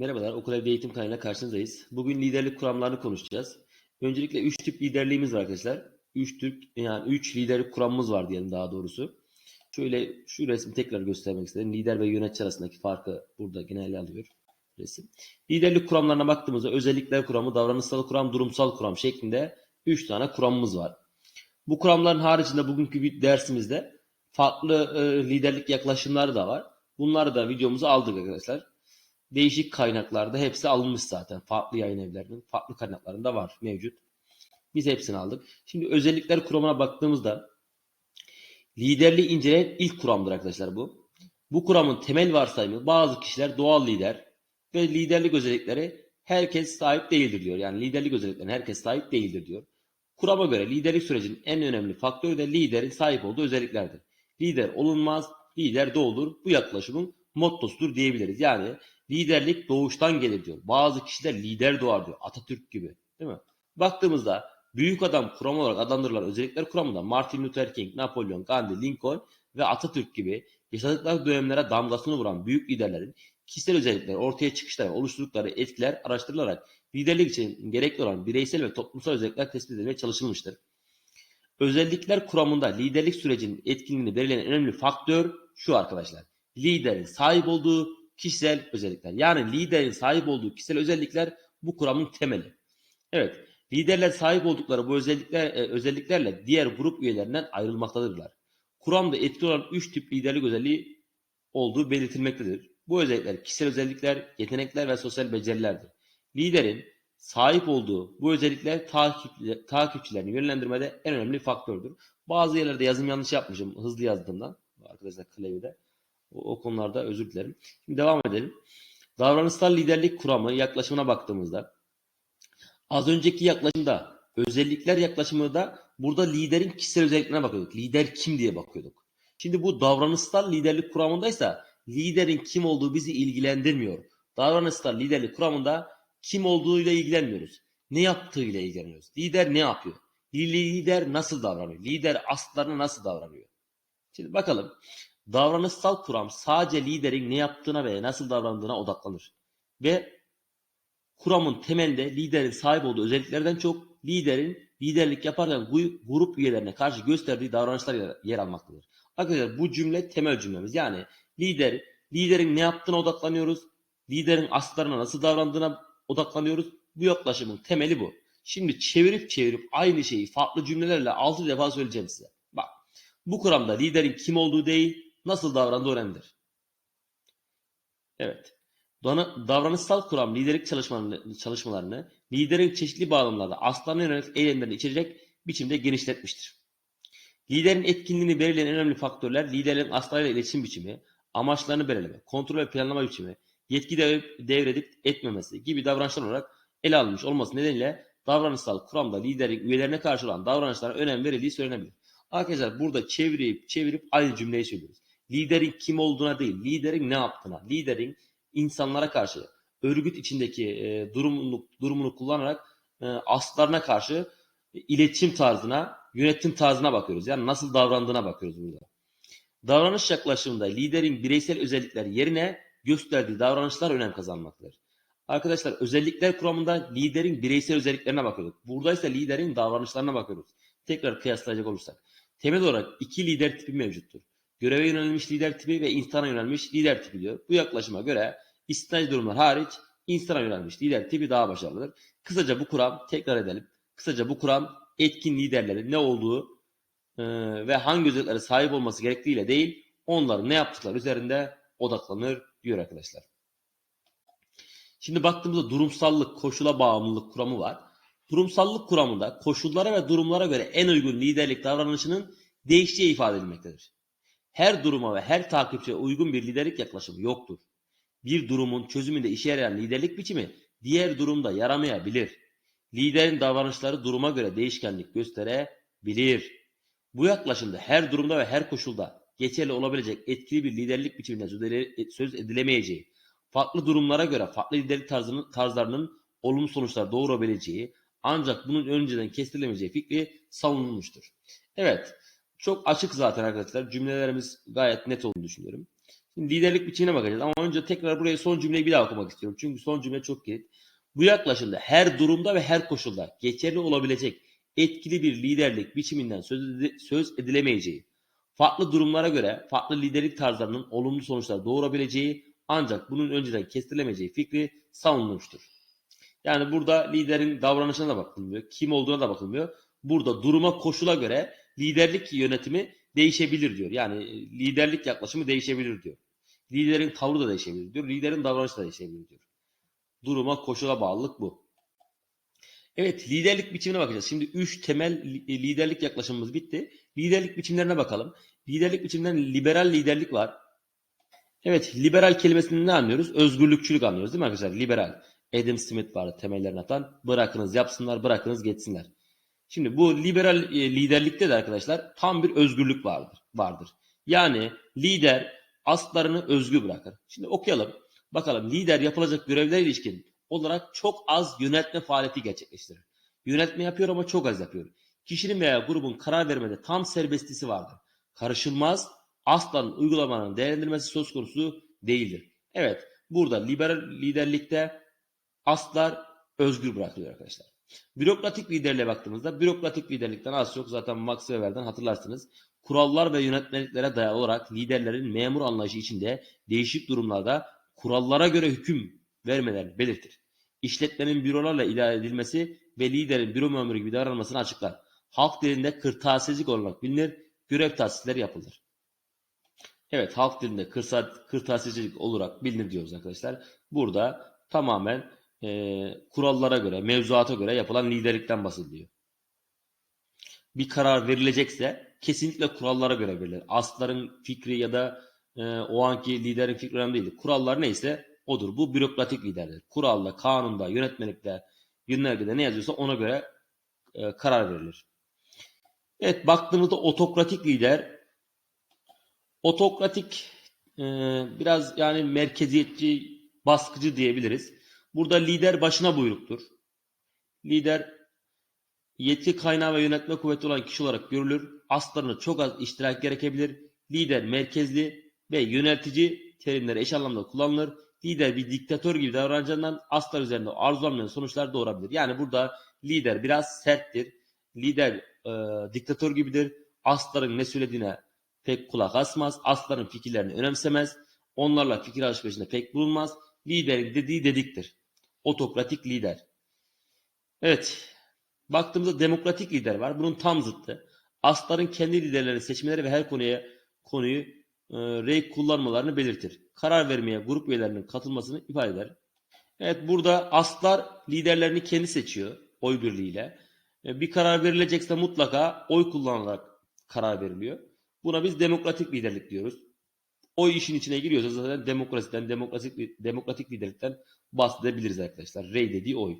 Merhabalar, Okul Evde Eğitim kanalıyla karşınızdayız. Bugün liderlik kuramlarını konuşacağız. Öncelikle 3 tip liderliğimiz var arkadaşlar. 3 tip yani 3 liderlik kuramımız var diyelim daha doğrusu. Şöyle şu resmi tekrar göstermek istedim. Lider ve yönetici arasındaki farkı burada genelde alıyor resim. Liderlik kuramlarına baktığımızda özellikler kuramı, davranışsal kuram, durumsal kuram şeklinde 3 tane kuramımız var. Bu kuramların haricinde bugünkü bir dersimizde farklı e, liderlik yaklaşımları da var. Bunları da videomuza aldık arkadaşlar değişik kaynaklarda hepsi alınmış zaten. Farklı yayın evlerinin farklı kaynaklarında var mevcut. Biz hepsini aldık. Şimdi özellikler kuramına baktığımızda liderliği inceleyen ilk kuramdır arkadaşlar bu. Bu kuramın temel varsayımı bazı kişiler doğal lider ve liderlik özellikleri herkes sahip değildir diyor. Yani liderlik özelliklerine herkes sahip değildir diyor. Kurama göre liderlik sürecinin en önemli faktörü de liderin sahip olduğu özelliklerdir. Lider olunmaz, lider doğulur. Bu yaklaşımın mottosudur diyebiliriz. Yani liderlik doğuştan gelir diyor. Bazı kişiler lider doğar diyor. Atatürk gibi. Değil mi? Baktığımızda büyük adam kuram olarak adlandırılan özellikler kuramında Martin Luther King, Napolyon, Gandhi, Lincoln ve Atatürk gibi yaşadıkları dönemlere damgasını vuran büyük liderlerin kişisel özellikleri ortaya çıkışları, oluşturdukları etkiler araştırılarak liderlik için gerekli olan bireysel ve toplumsal özellikler tespit edilmeye çalışılmıştır. Özellikler kuramında liderlik sürecinin etkinliğini belirleyen en önemli faktör şu arkadaşlar. Liderin sahip olduğu kişisel özellikler. Yani liderin sahip olduğu kişisel özellikler bu kuramın temeli. Evet, liderler sahip oldukları bu özellikler e, özelliklerle diğer grup üyelerinden ayrılmaktadırlar. Kuramda etkili olan 3 tip liderlik özelliği olduğu belirtilmektedir. Bu özellikler kişisel özellikler, yetenekler ve sosyal becerilerdir. Liderin sahip olduğu bu özellikler takip, takipçilerini yönlendirmede en önemli faktördür. Bazı yerlerde yazım yanlış yapmışım hızlı yazdığımdan. Arkadaşlar klavyede. O, o konularda özür dilerim. Şimdi devam edelim. Davranışsal liderlik kuramı yaklaşımına baktığımızda az önceki yaklaşımda özellikler yaklaşımında burada liderin kişisel özelliklerine bakıyorduk. Lider kim diye bakıyorduk. Şimdi bu davranışsal liderlik kuramındaysa liderin kim olduğu bizi ilgilendirmiyor. Davranışsal liderlik kuramında kim olduğuyla ilgilenmiyoruz. Ne yaptığıyla ilgileniyoruz. Lider ne yapıyor? Lider nasıl davranıyor? Lider aslarına nasıl davranıyor? Şimdi bakalım. Davranışsal kuram sadece liderin ne yaptığına ve nasıl davrandığına odaklanır. Ve kuramın temelinde liderin sahip olduğu özelliklerden çok liderin liderlik yaparken grup üyelerine karşı gösterdiği davranışlar yer almaktadır. Arkadaşlar bu cümle temel cümlemiz. Yani lider, liderin ne yaptığına odaklanıyoruz. Liderin aslarına nasıl davrandığına odaklanıyoruz. Bu yaklaşımın temeli bu. Şimdi çevirip çevirip aynı şeyi farklı cümlelerle altı defa söyleyeceğim size. Bak bu kuramda liderin kim olduğu değil, nasıl davrandığı önemlidir. Evet. Davranışsal kuram liderlik çalışmalarını, liderin çeşitli bağlamlarda aslarına yönelik eylemlerini içerecek biçimde genişletmiştir. Liderin etkinliğini belirleyen önemli faktörler liderlerin aslarıyla iletişim biçimi, amaçlarını belirleme, kontrol ve planlama biçimi, yetki devredip etmemesi gibi davranışlar olarak ele alınmış olması nedeniyle davranışsal kuramda liderin üyelerine karşı olan davranışlara önem verildiği söylenebilir. Arkadaşlar burada çevirip çevirip aynı cümleyi söylüyoruz liderin kim olduğuna değil, liderin ne yaptığına, liderin insanlara karşı örgüt içindeki e, durumunu, durumunu kullanarak e, aslarına karşı e, iletişim tarzına, yönetim tarzına bakıyoruz. Yani nasıl davrandığına bakıyoruz burada. Davranış yaklaşımında liderin bireysel özellikler yerine gösterdiği davranışlar önem kazanmaktadır. Arkadaşlar özellikler kuramında liderin bireysel özelliklerine bakıyorduk. Burada ise liderin davranışlarına bakıyoruz. Tekrar kıyaslayacak olursak. Temel olarak iki lider tipi mevcuttur göreve yönelmiş lider tipi ve insana yönelmiş lider tipi diyor. Bu yaklaşıma göre istisnai durumlar hariç insana yönelmiş lider tipi daha başarılıdır. Kısaca bu kuram tekrar edelim. Kısaca bu kuram etkin liderlerin ne olduğu e, ve hangi özelliklere sahip olması gerektiğiyle değil onların ne yaptıkları üzerinde odaklanır diyor arkadaşlar. Şimdi baktığımızda durumsallık, koşula bağımlılık kuramı var. Durumsallık kuramında koşullara ve durumlara göre en uygun liderlik davranışının değiştiği ifade edilmektedir her duruma ve her takipçiye uygun bir liderlik yaklaşımı yoktur. Bir durumun çözümünde işe yarayan liderlik biçimi diğer durumda yaramayabilir. Liderin davranışları duruma göre değişkenlik gösterebilir. Bu yaklaşımda her durumda ve her koşulda geçerli olabilecek etkili bir liderlik biçiminde söz edilemeyeceği, farklı durumlara göre farklı liderlik tarzının, tarzlarının olumlu sonuçlar doğurabileceği ancak bunun önceden kestirilemeyeceği fikri savunulmuştur. Evet, çok açık zaten arkadaşlar. Cümlelerimiz gayet net olduğunu düşünüyorum. Şimdi liderlik biçimine bakacağız ama önce tekrar buraya son cümleyi bir daha okumak istiyorum. Çünkü son cümle çok kilit. Bu yaklaşımda her durumda ve her koşulda geçerli olabilecek etkili bir liderlik biçiminden söz, edi- söz edilemeyeceği, farklı durumlara göre farklı liderlik tarzlarının olumlu sonuçlar doğurabileceği ancak bunun önceden kestirilemeyeceği fikri savunulmuştur. Yani burada liderin davranışına da bakılmıyor, kim olduğuna da bakılmıyor. Burada duruma koşula göre liderlik yönetimi değişebilir diyor. Yani e, liderlik yaklaşımı değişebilir diyor. Liderin tavrı da değişebilir diyor. Liderin davranışı da değişebilir diyor. Duruma koşula bağlılık bu. Evet liderlik biçimine bakacağız. Şimdi 3 temel e, liderlik yaklaşımımız bitti. Liderlik biçimlerine bakalım. Liderlik biçiminden liberal liderlik var. Evet liberal kelimesinden ne anlıyoruz? Özgürlükçülük anlıyoruz değil mi arkadaşlar? Liberal. Adam Smith vardı temellerini atan. Bırakınız yapsınlar, bırakınız geçsinler. Şimdi bu liberal e, liderlikte de arkadaşlar tam bir özgürlük vardır. vardır. Yani lider aslarını özgür bırakır. Şimdi okuyalım. Bakalım lider yapılacak görevlere ilişkin olarak çok az yönetme faaliyeti gerçekleştirir. Yönetme yapıyor ama çok az yapıyor. Kişinin veya grubun karar vermede tam serbestisi vardır. Karışılmaz, aslan uygulamanın değerlendirmesi söz konusu değildir. Evet, burada liberal liderlikte aslar özgür bırakılıyor arkadaşlar. Bürokratik liderliğe baktığımızda bürokratik liderlikten az çok zaten Max Weber'den hatırlarsınız. Kurallar ve yönetmeliklere dayalı olarak liderlerin memur anlayışı içinde değişik durumlarda kurallara göre hüküm vermelerini belirtir. İşletmenin bürolarla idare edilmesi ve liderin büro memuru gibi davranmasını açıklar. Halk dilinde kırtasiyecilik olarak bilinir, görev tahsisleri yapılır. Evet, halk dilinde kırsa- olarak bilinir diyoruz arkadaşlar. Burada tamamen e, kurallara göre, mevzuata göre yapılan liderlikten bahsediliyor. Bir karar verilecekse kesinlikle kurallara göre verilir. Asların fikri ya da e, o anki liderin fikri önemli değil. Kurallar neyse odur. Bu bürokratik liderdir. Kuralda, kanunda, yönetmelikte, yönergede ne yazıyorsa ona göre e, karar verilir. Evet baktığımızda otokratik lider otokratik e, biraz yani merkeziyetçi, baskıcı diyebiliriz. Burada lider başına buyruktur. Lider yetki kaynağı ve yönetme kuvveti olan kişi olarak görülür. Aslarını çok az iştirak gerekebilir. Lider merkezli ve yönetici terimleri eş anlamda kullanılır. Lider bir diktatör gibi davranacağından aslar üzerinde arzulanmayan sonuçlar doğurabilir. Yani burada lider biraz serttir. Lider e, diktatör gibidir. Asların ne söylediğine pek kulak asmaz. Asların fikirlerini önemsemez. Onlarla fikir alışverişinde pek bulunmaz. Liderin dediği dediktir. Otokratik lider. Evet. Baktığımızda demokratik lider var. Bunun tam zıttı. Asların kendi liderlerini seçmeleri ve her konuya konuyu e, rey kullanmalarını belirtir. Karar vermeye grup üyelerinin katılmasını ifade eder. Evet burada aslar liderlerini kendi seçiyor oy birliğiyle. E, bir karar verilecekse mutlaka oy kullanılarak karar veriliyor. Buna biz demokratik liderlik diyoruz. O işin içine giriyorsa zaten demokrasiden, demokratik, demokratik liderlikten bahsedebiliriz arkadaşlar. Rey dediği oy.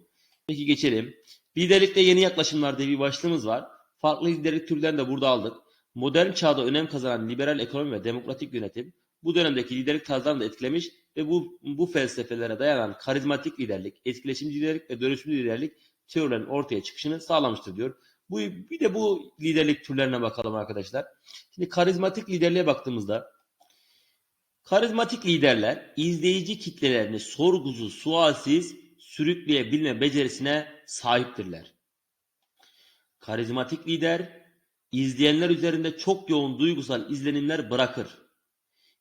Peki geçelim. Liderlikte yeni yaklaşımlar diye bir başlığımız var. Farklı liderlik türlerini de burada aldık. Modern çağda önem kazanan liberal ekonomi ve demokratik yönetim bu dönemdeki liderlik tarzlarını da etkilemiş ve bu, bu felsefelere dayanan karizmatik liderlik, etkileşimci liderlik ve dönüşümlü liderlik teorilerin ortaya çıkışını sağlamıştır diyor. Bu, bir de bu liderlik türlerine bakalım arkadaşlar. Şimdi karizmatik liderliğe baktığımızda karizmatik liderler izleyici kitlelerini sorgusuz, sualsiz sürükleyebilme becerisine sahiptirler. Karizmatik lider izleyenler üzerinde çok yoğun duygusal izlenimler bırakır.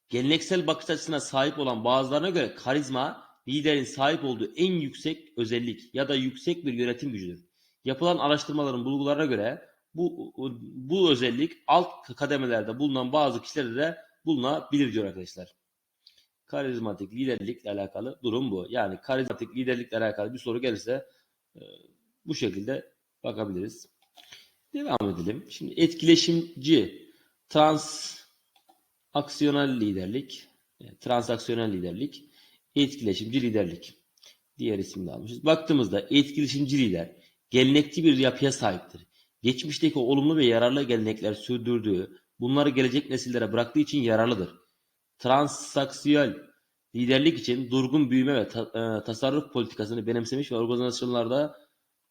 Geleneksel bakış açısına sahip olan bazılarına göre karizma liderin sahip olduğu en yüksek özellik ya da yüksek bir yönetim gücüdür. Yapılan araştırmaların bulgularına göre bu, bu özellik alt kademelerde bulunan bazı kişilerde de bulunabilir diyor arkadaşlar. Karizmatik liderlikle alakalı durum bu. Yani karizmatik liderlikle alakalı bir soru gelirse e, bu şekilde bakabiliriz. Devam edelim. Şimdi etkileşimci, transaksiyonel liderlik, e, transaksiyonel liderlik, etkileşimci liderlik. Diğer isimde almışız. Baktığımızda etkileşimci lider gelenekçi bir yapıya sahiptir. Geçmişteki olumlu ve yararlı gelenekler sürdürdüğü, bunları gelecek nesillere bıraktığı için yararlıdır. Transaksiyel liderlik için durgun büyüme ve ta- e, tasarruf politikasını benimsemiş ve organizasyonlarda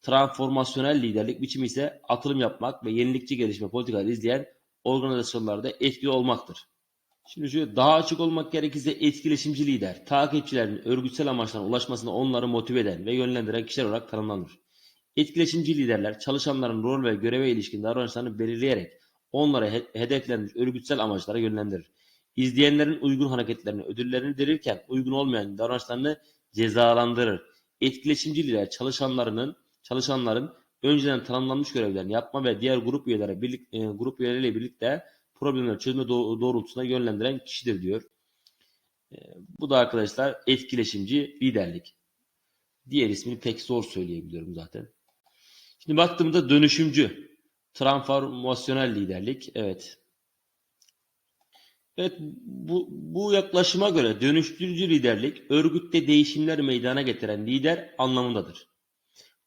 transformasyonel liderlik biçimi ise atılım yapmak ve yenilikçi gelişme politikaları izleyen organizasyonlarda etkili olmaktır. Şimdi şöyle daha açık olmak gerekirse etkileşimci lider, takipçilerin örgütsel amaçlarına ulaşmasında onları motive eden ve yönlendiren kişiler olarak tanımlanır. Etkileşimci liderler çalışanların rol ve göreve ilişkin davranışlarını belirleyerek onları he- hedeflenmiş örgütsel amaçlara yönlendirir. İzleyenlerin uygun hareketlerini, ödüllerini verirken uygun olmayan davranışlarını cezalandırır. Etkileşimci lider çalışanlarının çalışanların önceden tanımlanmış görevlerini yapma ve diğer grup üyeleri birlik, e, grup üyeleriyle birlikte problemleri çözme doğ- doğrultusunda yönlendiren kişidir diyor. E, bu da arkadaşlar etkileşimci liderlik. Diğer ismini pek zor söyleyebiliyorum zaten. Şimdi baktığımda dönüşümcü, transformasyonel liderlik. Evet. Evet bu, bu yaklaşıma göre dönüştürücü liderlik örgütte değişimler meydana getiren lider anlamındadır.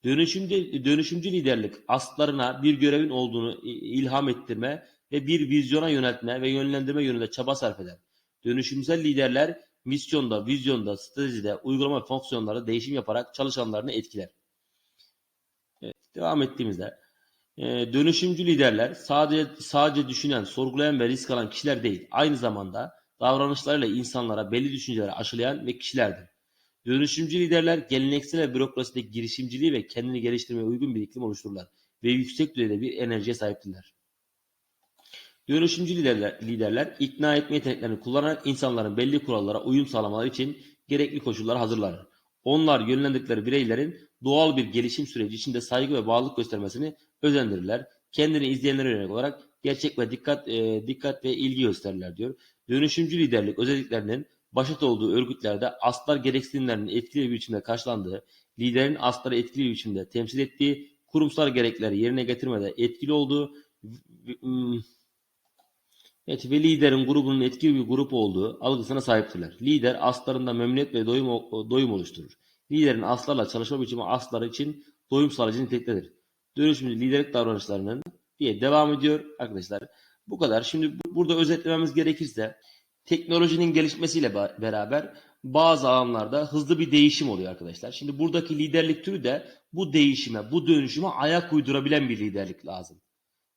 Dönüşümcü, dönüşümcü liderlik aslarına bir görevin olduğunu ilham ettirme ve bir vizyona yöneltme ve yönlendirme yönünde çaba sarf eder. Dönüşümsel liderler misyonda, vizyonda, stratejide, uygulama fonksiyonlarda değişim yaparak çalışanlarını etkiler. Evet, devam ettiğimizde e, dönüşümcü liderler sadece sadece düşünen, sorgulayan ve risk alan kişiler değil, aynı zamanda davranışlarıyla insanlara belli düşünceleri aşılayan ve kişilerdir. Dönüşümcü liderler geleneksel ve bürokrasideki girişimciliği ve kendini geliştirmeye uygun bir iklim oluştururlar ve yüksek düzeyde bir enerjiye sahiptirler. Dönüşümcü liderler, liderler ikna etme yeteneklerini kullanarak insanların belli kurallara uyum sağlamaları için gerekli koşulları hazırlar. Onlar yönlendirdikleri bireylerin doğal bir gelişim süreci içinde saygı ve bağlılık göstermesini özendirirler. Kendini izleyenlere yönelik olarak gerçek ve dikkat e, dikkat ve ilgi gösterirler diyor. Dönüşümcü liderlik özelliklerinin başat olduğu örgütlerde aslar gereksinimlerinin etkili bir biçimde karşılandığı, liderin asları etkili bir biçimde temsil ettiği, kurumsal gerekleri yerine getirmede etkili olduğu, Evet ve liderin grubunun etkili bir grup olduğu algısına sahiptirler. Lider aslarında memnuniyet ve doyum, doyum oluşturur. Liderin aslarla çalışma biçimi aslar için doyum sağlayıcı niteliktedir. Dönüşümlü liderlik davranışlarının diye devam ediyor arkadaşlar. Bu kadar. Şimdi bu- burada özetlememiz gerekirse teknolojinin gelişmesiyle beraber bazı alanlarda hızlı bir değişim oluyor arkadaşlar. Şimdi buradaki liderlik türü de bu değişime, bu dönüşüme ayak uydurabilen bir liderlik lazım.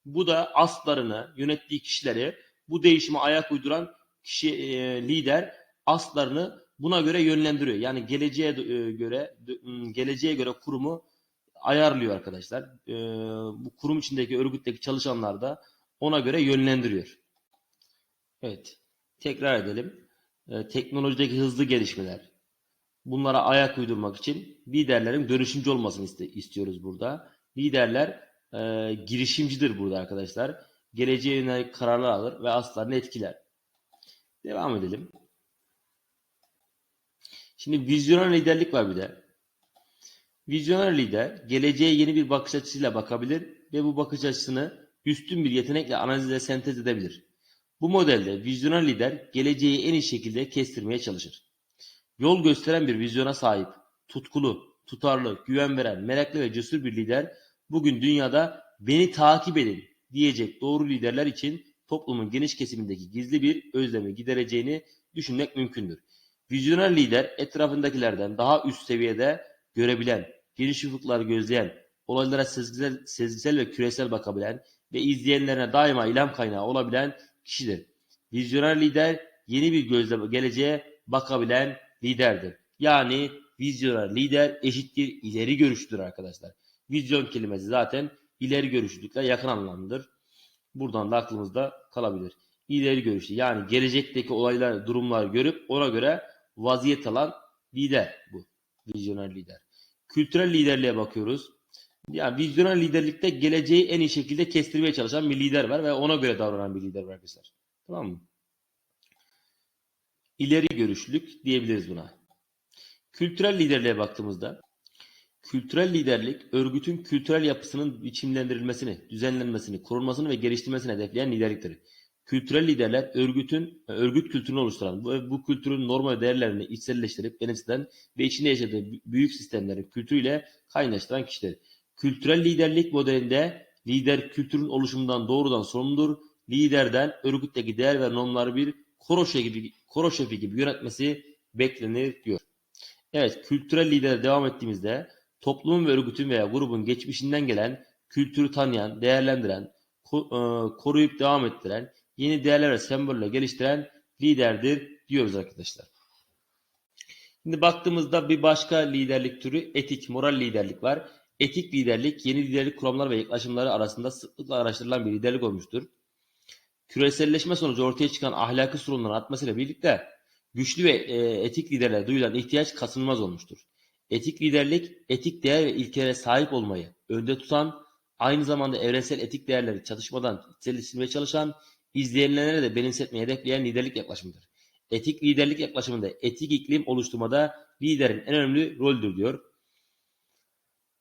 Bu da aslarını, yönettiği kişileri bu değişime ayak uyduran kişi e, lider aslarını buna göre yönlendiriyor. Yani geleceğe e, göre geleceğe göre kurumu ayarlıyor arkadaşlar. E, bu kurum içindeki örgütteki çalışanlar da ona göre yönlendiriyor. Evet. Tekrar edelim. E, teknolojideki hızlı gelişmeler. Bunlara ayak uydurmak için liderlerin dönüşümcü olmasını iste- istiyoruz burada. Liderler e, girişimcidir burada arkadaşlar. Geleceğe yönelik kararlar alır ve aslarını etkiler. Devam edelim. Şimdi vizyoner liderlik var bir de. Vizyoner lider geleceğe yeni bir bakış açısıyla bakabilir ve bu bakış açısını üstün bir yetenekle analizle sentez edebilir. Bu modelde vizyoner lider geleceği en iyi şekilde kestirmeye çalışır. Yol gösteren bir vizyona sahip, tutkulu, tutarlı, güven veren, meraklı ve cesur bir lider bugün dünyada beni takip edin diyecek doğru liderler için toplumun geniş kesimindeki gizli bir özlemi gidereceğini düşünmek mümkündür. Vizyoner lider etrafındakilerden daha üst seviyede görebilen, geniş ufuklar gözleyen, olaylara sezgisel, sezgisel ve küresel bakabilen ve izleyenlerine daima ilham kaynağı olabilen kişidir. Vizyoner lider yeni bir gözle geleceğe bakabilen liderdir. Yani vizyoner lider eşittir ileri görüşlüdür arkadaşlar. Vizyon kelimesi zaten ileri görüşlülükle yakın anlamlıdır. Buradan da aklımızda kalabilir. İleri görüşlü yani gelecekteki olaylar, durumlar görüp ona göre vaziyet alan lider bu. Vizyoner lider. Kültürel liderliğe bakıyoruz. Yani vizyoner liderlikte geleceği en iyi şekilde kestirmeye çalışan bir lider var ve ona göre davranan bir lider var arkadaşlar. Tamam mı? İleri görüşlülük diyebiliriz buna. Kültürel liderliğe baktığımızda kültürel liderlik örgütün kültürel yapısının biçimlendirilmesini, düzenlenmesini, korunmasını ve geliştirmesini hedefleyen liderliktir. Kültürel liderler örgütün örgüt kültürünü oluşturan bu, bu kültürün normal değerlerini içselleştirip benimseden ve içinde yaşadığı büyük sistemlerin kültürüyle kaynaştıran kişiler. Kültürel liderlik modelinde lider kültürün oluşumundan doğrudan sorumludur. Liderden örgütteki değer ve normları bir koro şefi gibi, koro şefi gibi yönetmesi beklenir diyor. Evet, kültürel lidere devam ettiğimizde toplumun ve örgütün veya grubun geçmişinden gelen kültürü tanıyan, değerlendiren, e, koruyup devam ettiren, yeni değerler ve semboller geliştiren liderdir diyoruz arkadaşlar. Şimdi baktığımızda bir başka liderlik türü etik, moral liderlik var. Etik liderlik yeni liderlik kuramları ve yaklaşımları arasında sıklıkla araştırılan bir liderlik olmuştur. Küreselleşme sonucu ortaya çıkan ahlaki sorunların artmasıyla birlikte güçlü ve e, etik liderlere duyulan ihtiyaç kaçınılmaz olmuştur. Etik liderlik, etik değer ve ilkelere sahip olmayı önde tutan, aynı zamanda evrensel etik değerleri çatışmadan içselleştirmeye çalışan, izleyenlere de benimsetmeyi hedefleyen liderlik yaklaşımıdır. Etik liderlik yaklaşımında etik iklim oluşturmada liderin en önemli roldür diyor.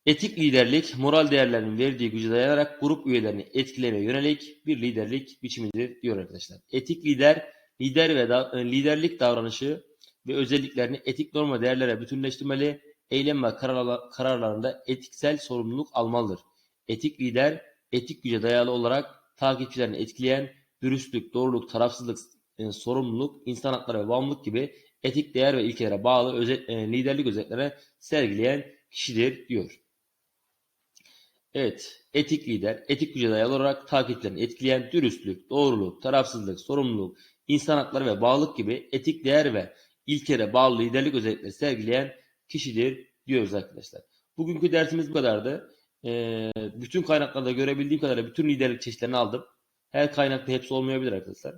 Etik liderlik, moral değerlerinin verdiği güce dayanarak grup üyelerini etkilemeye yönelik bir liderlik biçimidir diyor arkadaşlar. Etik lider, lider ve da, e, liderlik davranışı ve özelliklerini etik norma değerlere bütünleştirmeli, eylem ve kararla- kararlarında etiksel sorumluluk almalıdır. Etik lider, etik güce dayalı olarak takipçilerini etkileyen dürüstlük, doğruluk, tarafsızlık, e, sorumluluk, insan hakları ve bağımlılık gibi etik değer ve ilkelere bağlı özet, e, liderlik özelliklerine sergileyen kişidir diyor. Evet, etik lider, etik güce dayalı olarak takipçilerini etkileyen dürüstlük, doğruluk, tarafsızlık, sorumluluk, insan hakları ve bağlılık gibi etik değer ve ilkelere bağlı liderlik özellikleri sergileyen kişidir diyoruz arkadaşlar. Bugünkü dersimiz bu kadardı. Ee, bütün kaynaklarda görebildiğim kadarıyla bütün liderlik çeşitlerini aldım. Her kaynakta hepsi olmayabilir arkadaşlar.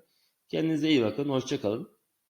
Kendinize iyi bakın, hoşça kalın.